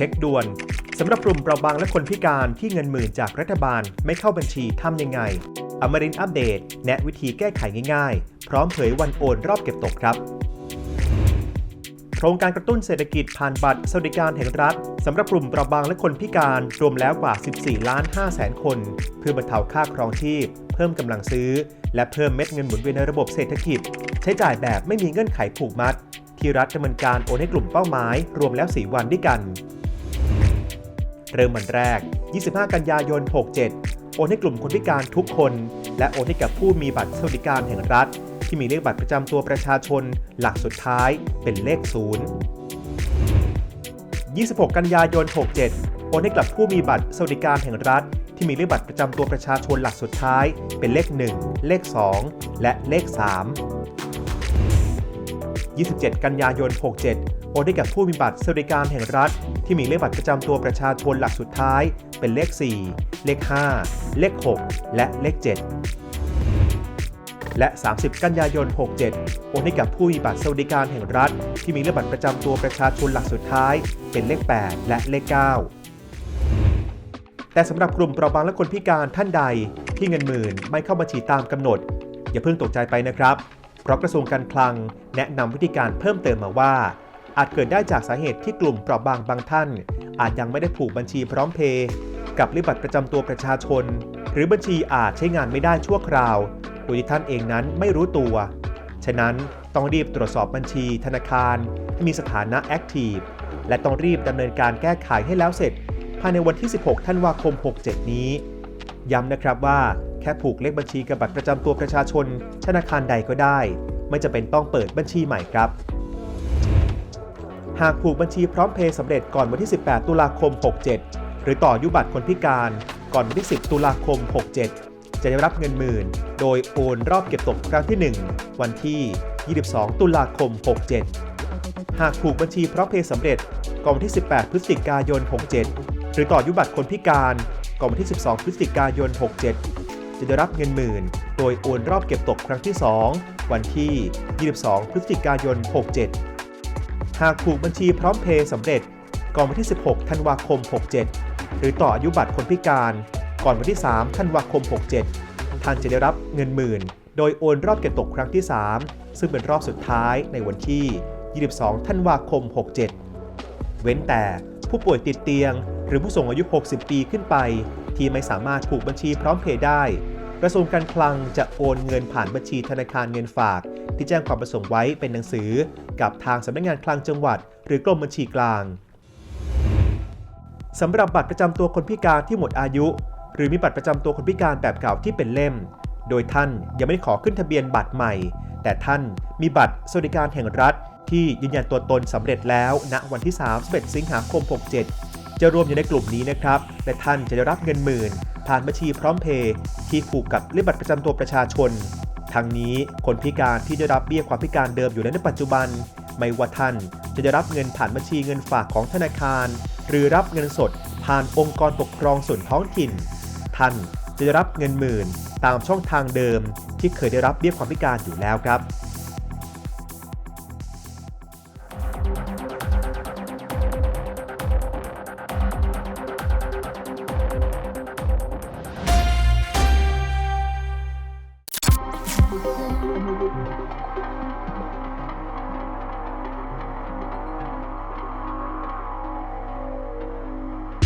ช็คด่วนสำหรับกลุ่มเปราะบางและคนพิการที่เงินหมื่นจากรัฐบาลไม่เข้าบัญชีทำยังไง อมรินอัปเดต แนะวิธีแก้ไขง่ายๆ พร้อมเผยวันโอนรอบเก็บตกครับ โครงการกระตุ้นเศรษฐกิจผ่านบัตรสวัสดิการแห่งรัฐสำหรับกลุ่มเปราะบางและคนพิการรวมแล้วกว่า 14 ล้าน5แสนคน เพื่อบรรเทาค่าครองชีพ เพิ่มกำลังซื้อ และเพิ่มเม็ดเงินหมุนเวียนในระบบเศรษฐกิจ ใช้จ่ายแบบไม่มีเงื่อนไขผูกมัด ที่รัฐดำเนินการโอนให้กลุ่มเป้าหมาย รวมแล้ว 4 วันด้วยกัน เริ่มวันแรก 25 กันยายน 67 โอนให้กลุ่มคนพิการทุกคน และโอนให้กับผู้มีบัตรสวัสดิการแห่งรัฐ ที่มีเลขบัตรประจำตัวประชาชน หลักสุดท้ายเป็นเลข 0 26 กันยายน 67 โอนให้กับผู้มีบัตรสวัสดิการแห่งรัฐ ที่มีเลขบัตรประจำตัวประชาชนหลักสุดท้าย เป็นเลข 1 เลข 2 และเลข 3 27 กันยายน 67 โอนให้กับผู้มีบัตรสวัสดิการแห่งรัฐ ที่มีเลขบัตรประจำตัวประชาชนหลักสุดท้าย เป็นเลข 4 เลข 5 เลข 6 และเลข 7 และ 30 กันยายน 67 โอนให้กับผู้มีบัตรสวัสดิการแห่งรัฐ ที่มีเลขบัตรประจำตัวประชาชนหลักสุดท้าย เป็นเลข 8 และเลข 9 แต่สำหรับกลุ่มเปราะบางและคนพิการท่านใดที่เงินหมื่นไม่เข้าบัญชีตามกำหนด อย่าเพิ่งตกใจไปนะครับ เพราะกระทรวงการคลังแนะนำวิธีการเพิ่มเติมมาว่า อาจเกิดได้จากสาเหตุที่กลุ่มเปราะบางบางท่าน อาจยังไม่ได้ผูกบัญชีพร้อมเพย์กับเลขบัตรประจำตัวประชาชน หรือบัญชีอาจใช้งานไม่ได้ชั่วคราวโดยที่ท่านเองนั้นไม่รู้ตัว ฉะนั้นต้องรีบตรวจสอบบัญชีธนาคารที่มีสถานะแอคทีฟและต้องรีบดำเนินการแก้ไขให้แล้วเสร็จ ภายในวันที่ 16 ธันวาคม 67 นี้ ย้ำนะครับว่าแค่ผูกเลขบัญชีกับบัตรประจำตัวประชาชนธนาคารใดก็ได้ ไม่จะเป็นต้องเปิดบัญชีใหม่ครับ หากผูกบัญชีพร้อมเพย์สำเร็จก่อนวันที่ 18 ตุลาคม 67 หรือต่อยุบัตรคนพิการก่อนวันที่ 10 ตุลาคม 67 จะได้รับเงินหมื่น โดยโอนรอบเก็บตกครั้งที่ 1 วันที่ 22 ตุลาคม 67 หากผูกบัญชีพร้อมเพย์สำเร็จก่อนวันที่ 18 พฤศจิกายน 67 หรือต่อยุบัตรคนพิการก่อนวันที่ 12 พฤศจิกายน 67 จะได้รับเงินหมื่น โดยโอนรอบเก็บตกครั้งที่ 2 วันที่ 22 พฤศจิกายน 67 หากผูกบัญชีพร้อมเพย์สำเร็จ ก่อนวันที่ 16 ธันวาคม 67 หรือต่ออายุบัตรคนพิการ ก่อนวันที่ 3 ธันวาคม 67 ท่านจะได้รับเงินหมื่น โดยโอนรอบเก็บตกครั้งที่ 3 ซึ่งเป็นรอบสุดท้ายในวันที่ 22 ธันวาคม 67 เว้นแต่ผู้ป่วยติดเตียง หรือผู้สูงอายุ 60 ปีขึ้นไป ที่ไม่สามารถผูกบัญชีพร้อมเพย์ได้ กระทรวงการคลังจะโอนเงินผ่านบัญชีธนาคารเงินฝาก ที่แจ้งความประสงค์ไว้เป็นหนังสือ กับทางสำนักงานคลังจังหวัด หรือกรมบัญชีกลางสำหรับบัตรประจำตัวคนพิการที่หมดอายุ หรือมีบัตรประจำตัวคนพิการแบบเก่าที่เป็นเล่ม โดยท่านยังไม่ได้ขอขึ้นทะเบียนบัตรใหม่ แต่ท่านมีบัตรสวัสดิการแห่งรัฐ ที่ยืนยันตัวตนสำเร็จแล้วณวันที่ 31 สิงหาคม 67 จะรวมอยู่ในกลุ่มนี้นะครับ และท่านจะได้รับเงินหมื่น ผ่านบัญชีพร้อมเพย์ที่ผูกกับเลขบัตรประจำตัวประชาชน ทั้งนี้คนพิการที่ได้รับเบี้ยความพิการเดิมอยู่ในปัจจุบัน ไม่ว่าท่านจะได้รับเงินผ่านบัญชีเงินฝากของธนาคาร หรือรับเงินสดผ่านองค์กรปกครองส่วนท้องถิ่น ท่านจะได้รับเงินหมื่นตามช่องทางเดิมที่เคยได้รับเบี้ยความพิการอยู่แล้วครับ